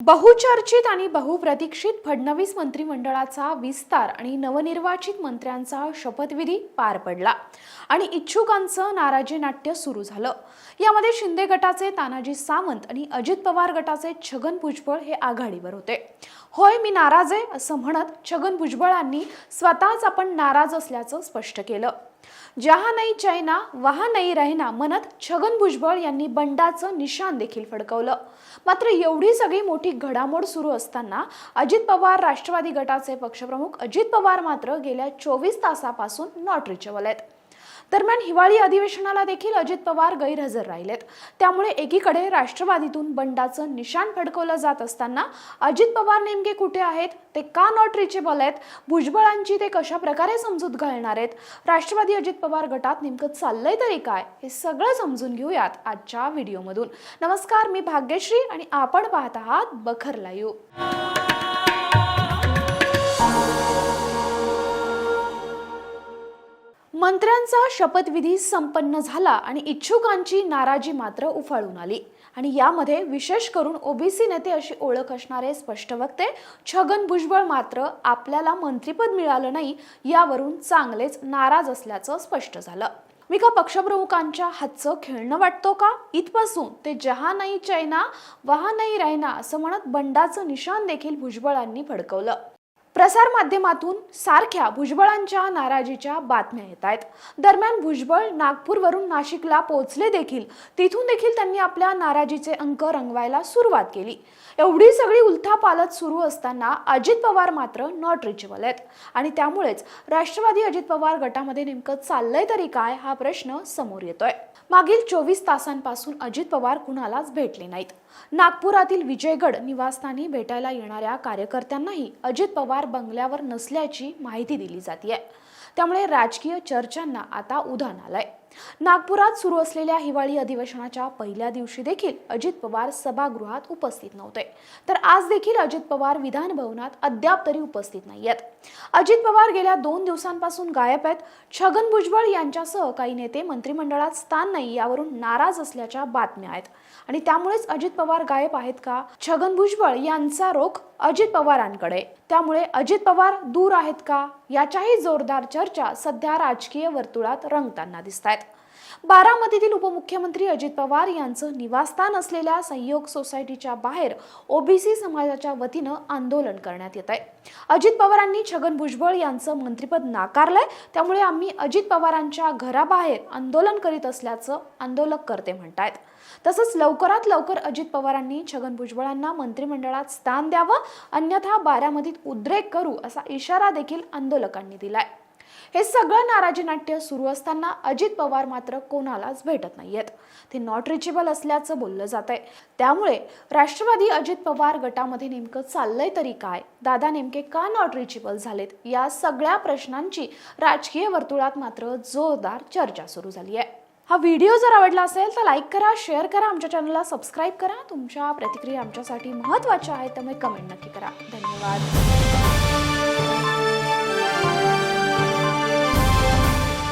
बहुचर्चित आणि बहुप्रतीक्षित फडणवीस मंत्रिमंडळाचा विस्तार आणि नवनिर्वाचित मंत्र्यांचा शपथविधी पार पडला आणि इच्छुकांचं नाराजी नाट्य सुरू झालं. यामध्ये शिंदे गटाचे तानाजी सावंत आणि अजित पवार गटाचे छगन भुजबळ हे आघाडीवर होते. होय मी नाराज आहे असं म्हणत छगन भुजबळांनी स्वतःच आपण नाराज असल्याचं स्पष्ट केलं. जहा नाही चैना वहा नाही रहना म्हणत छगन भुजबळ यांनी बंडाचं निशान देखील फडकवलं. मात्र एवढी सगळी मोठी घडामोड सुरू असताना अजित पवार राष्ट्रवादी गटाचे पक्षप्रमुख अजित पवार मात्र गेल्या चोवीस तासापासून नॉट रिचेबल आहेत. दरम्यान हिवाळी अधिवेशनाला देखील अजित पवार गैरहजर राहिलेत. त्यामुळे एकीकडे राष्ट्रवादीतून बंडाचं निशाण फडकवलं जात असताना अजित पवार नेमके कुठे आहेत ते का नॉट रिचेबल आहेत भुजबळांची ते कशा प्रकारे समजूत घालणार आहेत राष्ट्रवादी अजित पवार गटात नेमकं चाललंय तरी काय हे सगळं समजून घेऊयात आजच्या व्हिडिओमधून. नमस्कार मी भाग्यश्री आणि आपण पाहत आहात बखर लाईव्ह. मंत्र्यांचा शपथविधी संपन्न झाला आणि इच्छुकांची नाराजी मात्र उफाळून आली. आणि यामध्ये विशेष करून ओबीसी नेते अशी ओळख असणारे स्पष्ट वक्ते छगन भुजबळ मात्र आपल्याला मंत्रीपद मिळालं नाही यावरून चांगलेच नाराज असल्याचं स्पष्ट झालं. मी का पक्षप्रमुखांच्या हातचं खेळणं वाटतो का? इथपासून ते जहा नाही चैना वहा नाही राहिना असं म्हणत बंडाचं निशान देखील भुजबळांनी फडकवलं. प्रसारमाध्यमातून सारख्या भुजबळांच्या नाराजीच्या बातम्या येत आहेत. दरम्यान भुजबळ नागपूरवरून नाशिकला पोहोचले देखील. तिथून देखील त्यांनी आपल्या नाराजीचे अंक रंगवायला सुरुवात केली. एवढी सगळी उलथापालत सुरू असताना अजित पवार मात्र नॉट रिचेबल आहेत. आणि त्यामुळेच राष्ट्रवादी अजित पवार गटामध्ये नेमकं चाललंय तरी काय हा प्रश्न समोर येतोय. मागील चोवीस तासांपासून अजित पवार कुणालाच भेटले नाहीत. नागपुरातील विजयगड निवासस्थानी भेटायला येणाऱ्या कार्यकर्त्यांनाही अजित पवार बंगल्यावर नसल्याची माहिती दिली जाते त्यामुळे राजकीय चर्चांना आता उधाण आलंय. नागपुरात सुरू असलेल्या हिवाळी अधिवेशनाच्या पहिल्या दिवशी देखील अजित पवार सभागृहात उपस्थित नव्हते. तर आज देखील अजित पवार विधान भवनात अद्याप तरी उपस्थित नाहीयेत. अजित पवार गेल्या दोन दिवसांपासून गायब आहेत. छगन भुजबळ यांच्यासह काही नेते मंत्रिमंडळात स्थान नाही यावरून नाराज असल्याच्या बातम्या आहेत. आणि त्यामुळेच अजित पवार गायब आहेत का? छगन भुजबळ यांचा रोख अजित पवारांकडे. त्यामुळे अजित पवार दूर आहेत का? याच्याही जोरदार चर्चा सध्या राजकीय वर्तुळात रंगताना दिसत आहेत बारामतीतील उपमुख्यमंत्री अजित पवार यांचं निवासस्थान असलेल्या संयोग सोसायटीच्या बाहेर ओबीसी समाजाच्या वतीनं आंदोलन करण्यात येत आहे. अजित पवारांनी छगन भुजबळ यांचं मंत्रिपद नाकारलंय. त्यामुळे आम्ही अजित पवारांच्या घराबाहेर आंदोलन करीत असल्याचं आंदोलक करते म्हणतायत. तसंच लवकरात लवकर अजित पवारांनी छगन भुजबळांना मंत्रिमंडळात स्थान द्यावं. अन्यथा बारामतीत उद्रेक करू असा इशारा देखील आंदोलकांनी दिलाय. हे सगळं नाराजी नाट्य सुरू असताना अजित पवार मात्र कोणालाच भेटत नाहीयेत. ते नॉट रिचेबल असल्याचं बोललं जात आहे त्यामुळे राष्ट्रवादी अजित पवार गटामध्ये नेमकं चाललंय तरी काय? दादा नेमके का नॉट रिचेबल झालेत? या सगळ्या प्रश्नांची राजकीय वर्तुळात मात्र जोरदार चर्चा सुरू झाली आहे. हा व्हिडिओ जर आवडला असेल तर लाईक करा शेअर करा आमच्या चॅनलला सबस्क्राईब करा. तुमच्या प्रतिक्रिया आमच्यासाठी महत्त्वाच्या आहेत त्यामुळे कमेंट नक्की करा. धन्यवाद.